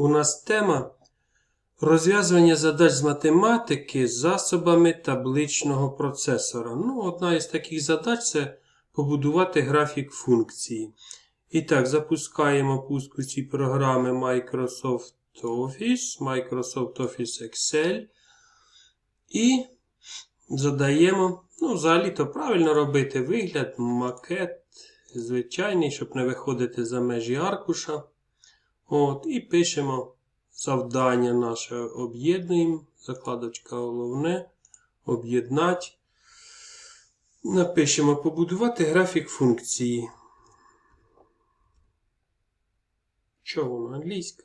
у нас тема розв'язування задач з математики засобами табличного процесора. Ну, одна із таких задач це побудувати графік функції. І так, запускаємо пуск у ці програми Microsoft Office, Microsoft Office Excel. І задаємо, ну, взагалі-то правильно робити вигляд, макет звичайний, щоб не виходити за межі аркуша. От, І пишемо завдання наше об'єднуємо. Закладочка головне. Об'єднати. Напишемо побудувати графік функції. Чого воно англійська?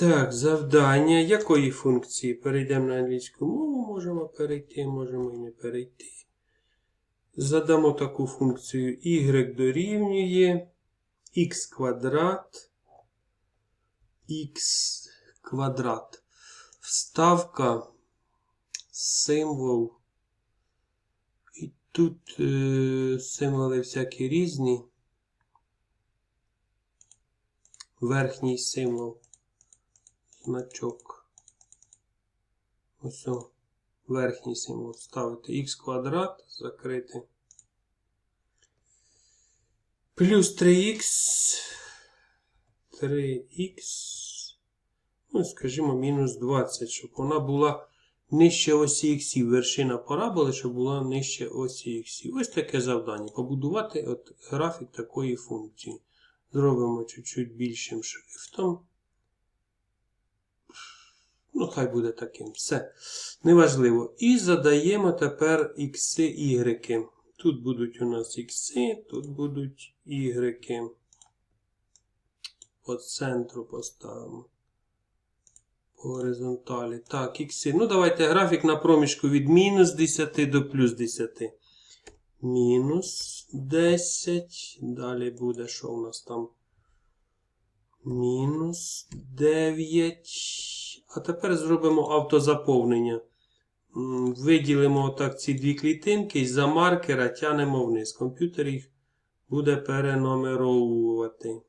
Так, завдання. Якої функції? Перейдемо на англійську мову, можемо перейти, можемо і не перейти. Задамо таку функцію y дорівнює x квадрат, x квадрат. Вставка, символ. І тут е, символи всякі різні. Верхній символ значок. Ось о, верхній символ ставити x квадрат, закрити. Плюс 3х, 3х, ну, скажімо, мінус 20, щоб вона була нижче осі іксів. Вершина параболи, щоб була нижче осі іксів. Ось таке завдання. Побудувати от графік такої функції. Зробимо чуть-чуть більшим шрифтом. Ну, хай буде таким. Все. Неважливо. І задаємо тепер ікси, ігреки. Тут будуть у нас ікси, тут будуть ігреки. По центру поставимо. По горизонталі. Так, ікси. Ну, давайте графік на проміжку від мінус 10 до плюс 10. Мінус 10. Далі буде, що у нас там? Мінус 9. А тепер зробимо автозаповнення. Виділимо отак ці дві клітинки і за маркера тянемо вниз. Комп'ютер їх буде перенумеровувати.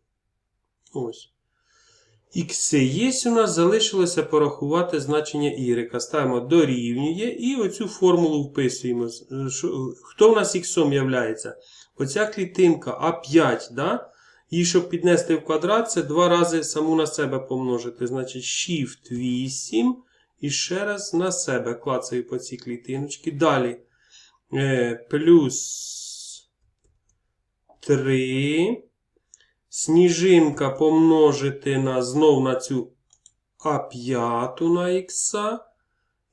Ось. Ікси є у нас, залишилося порахувати значення y. Ставимо дорівнює і оцю формулу вписуємо. Хто в нас іксом являється? Оця клітинка А5, да? Її, щоб піднести в квадрат, це два рази саму на себе помножити. Значить, Shift 8 і ще раз на себе клацаю по цій клітиночці. Далі е, плюс 3. Сніжинка помножити на знов на цю А5 на х.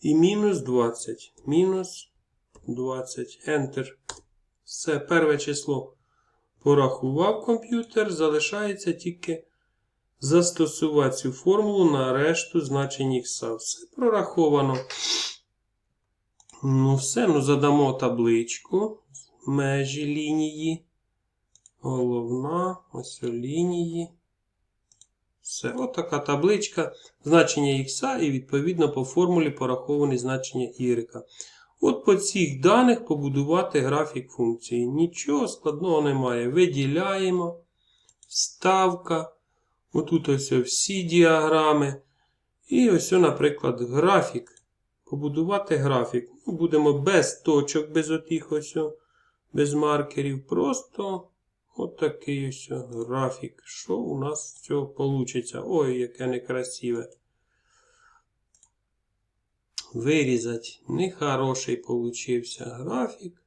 І мінус 20. Мінус 20. Enter. Все, перше число порахував комп'ютер, залишається тільки застосувати цю формулу на решту значень ікса. Все прораховано. Ну, все, ну задамо табличку. Межі лінії. Головна, ось лінії. Все, отака табличка. Значення ікса і відповідно по формулі пораховані значення y. От по цих даних побудувати графік функції. Нічого складного немає. Виділяємо. Вставка. Отут ось всі діаграми. І ось, наприклад, графік. Побудувати графік. Ну, Будемо без точок, без отих ось, без маркерів. Просто отакий ось графік. Що у нас з цього вийде? Ой, яке некрасиве вирізати. Нехороший получився графік.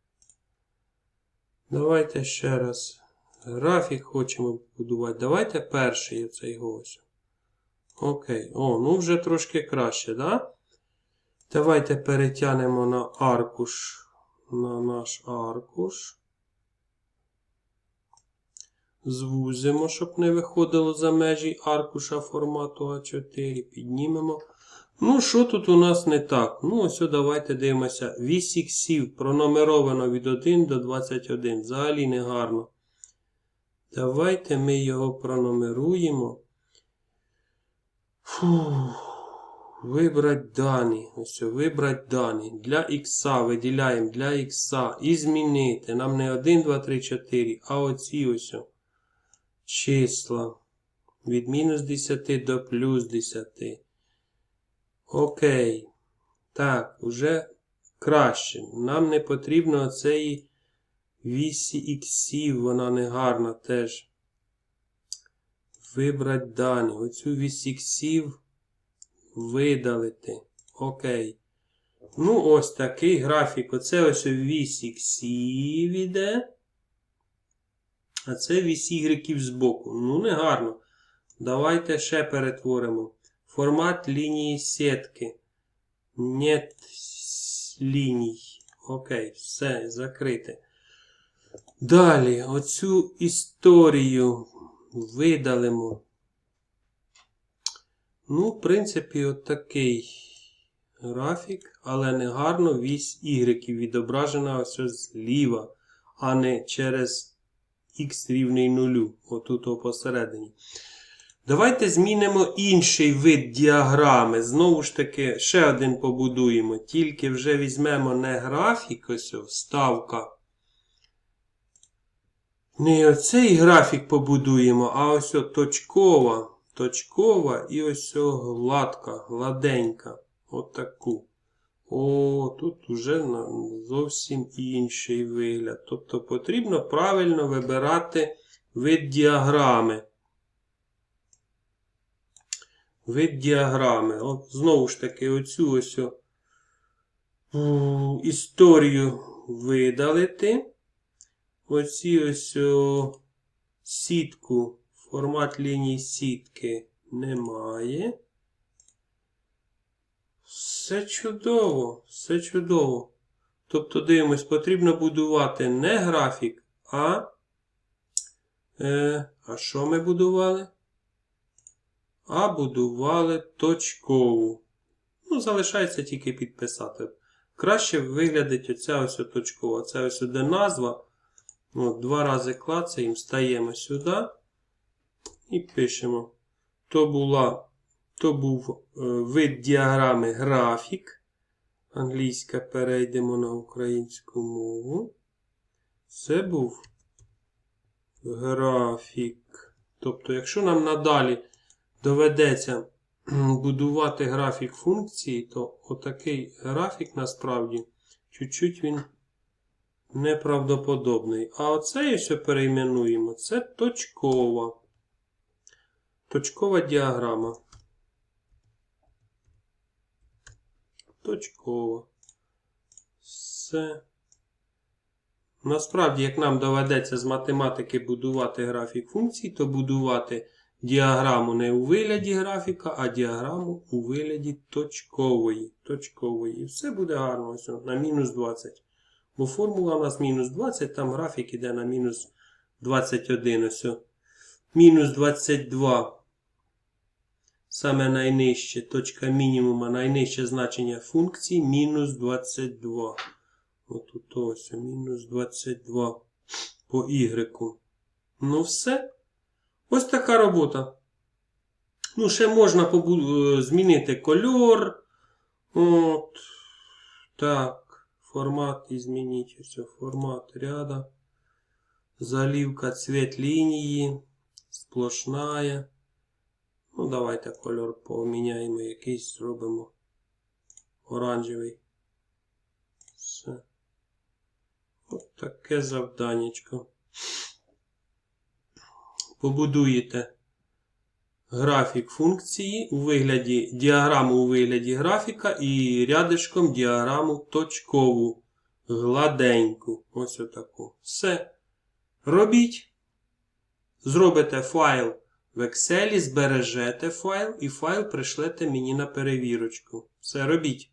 Давайте ще раз. Графік хочемо побудувати. Давайте перший оцей ось. Окей. О, ну вже трошки краще, да? Давайте перетягнемо на аркуш. На наш аркуш. Звузимо, щоб не виходило за межі аркуша формату А4. Піднімемо. Ну, що тут у нас не так? Ну, ось давайте дивимося. Вісь іксів пронумеровано від 1 до 21. Взагалі не гарно. Давайте ми його пронумеруємо. Фух. Вибрати дані. Ось, вибрати дані. Для х виділяємо для х і змінити. Нам не 1, 2, 3, 4, а оці ось числа. Від мінус 10 до плюс 10. Окей. Так, вже краще. Нам не потрібно оцеї вісі іксів, вона не гарна теж. Вибрати дані. Оцю вісь іксів видалити. Окей. Ну, ось такий графік. Оце ось вісь іксів іде. А це вісь ігреків збоку. Ну, не гарно. Давайте ще перетворимо. Формат лінії сітки. Нет ліній. Окей, все, закрите. Далі, оцю історію видалимо. Ну, в принципі, от графік, але не гарно вісь Y відображена ось зліва, а не через х рівний нулю, отут посередині. Давайте змінимо інший вид діаграми. Знову ж таки, ще один побудуємо. Тільки вже візьмемо не графік, ось вставка. Не оцей графік побудуємо, а ось точкова. Точкова і ось гладка, гладенька. Отаку. О, тут уже зовсім інший вигляд. Тобто потрібно правильно вибирати вид діаграми. Вид діаграми. От, знову ж таки, оцю ось о, історію видалити. Оці ось о, сітку, формат ліній сітки немає. Все чудово, все чудово. Тобто, дивимось, потрібно будувати не графік, а. Е, а що ми будували? А будували точкову. Ну, залишається тільки підписати. Краще виглядить оця ось точкова. Це ось де назва. От, два рази клацаємо, стаємо сюди і пишемо. То, була, то був е, вид діаграми графік. Англійська перейдемо на українську мову. Це був графік. Тобто, якщо нам надалі доведеться будувати графік функції, то отакий графік насправді чуть-чуть він неправдоподобний. А оцей ось перейменуємо. Це точкова. Точкова діаграма. Точкова. Все. Насправді, як нам доведеться з математики будувати графік функцій, то будувати діаграму не у вигляді графіка, а діаграму у вигляді точкової. точкової. І все буде гарно ось на мінус 20. Бо формула у нас мінус 20, там графік іде на мінус 21. Ось. Мінус 22. Саме найнижче точка мінімума, найнижче значення функції мінус 22. Отут ось мінус 22 по y. Ну все. Ось така робота. Ну, ще можна побу- е, змінити кольор. От. Так. Формат і змініть. Ось формат ряда. Заливка, цвет лінії. Сплошная. Ну, давайте кольор поміняємо якийсь, зробимо оранжевий. Все. От таке завданнячко. Побудуєте графік функції у вигляді діаграму у вигляді графіка і рядишком діаграму точкову, гладеньку. Ось отаку. Все. Робіть. Зробите файл в Excel, збережете файл і файл пришлете мені на перевірочку. Все робіть.